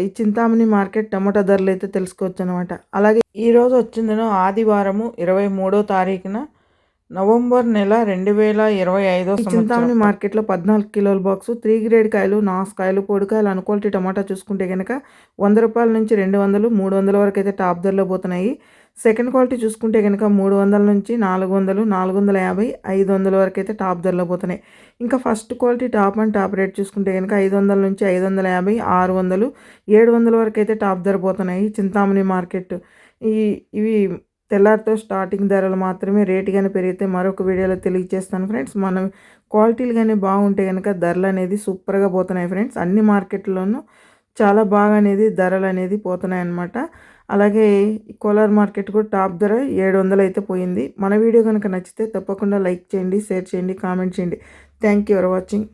ఈ చింతామణి మార్కెట్ టమాటా ధరలు అయితే తెలుసుకోవచ్చు అనమాట అలాగే ఈరోజు వచ్చిందను ఆదివారము ఇరవై మూడో తారీఖున నవంబర్ నెల రెండు వేల ఇరవై ఐదో చింతామణి మార్కెట్లో పద్నాలుగు కిలోల బాక్సు త్రీ గ్రేడ్ కాయలు నాసుకాయలు పొడికాయలు అనుక్వాలిటీ టమాటా చూసుకుంటే కనుక వంద రూపాయల నుంచి రెండు వందలు మూడు వందల వరకు అయితే టాప్ ధరలో పోతున్నాయి. సెకండ్ క్వాలిటీ చూసుకుంటే కనుక మూడు వందల నుంచి నాలుగు వందలు నాలుగు వందల యాభై ఐదు వందల వరకు అయితే టాప్ ధరలో పోతున్నాయి. ఇంకా first quality top and top rate చూసుకుంటే కనుక ఐదు వందల నుంచి ఐదు వందల యాభై ఆరు వందలు ఏడు వందల వరకు అయితే టాప్ ధర పోతున్నాయి చింతామణి మార్కెట్. ఈ ఇవి తెల్లారితో స్టార్టింగ్ ధరలు మాత్రమే రేటు కానీ పెరిగితే మరొక వీడియోలో తెలియజేస్తాను ఫ్రెండ్స్. మనం క్వాలిటీలు కానీ బాగుంటే కనుక ధరలు అనేది సూపర్గా పోతున్నాయి ఫ్రెండ్స్. అన్ని మార్కెట్లోనూ చాలా బాగా అనేది ధరలు అనేది పోతున్నాయి అన్నమాట. అలాగే కోలార్ మార్కెట్ కూడా టాప్ ధర ఏడు వందలు అయితే పోయింది. మన వీడియో కనుక నచ్చితే తప్పకుండా లైక్ చేయండి షేర్ చేయండి కామెంట్ చేయండి. Thank you for watching.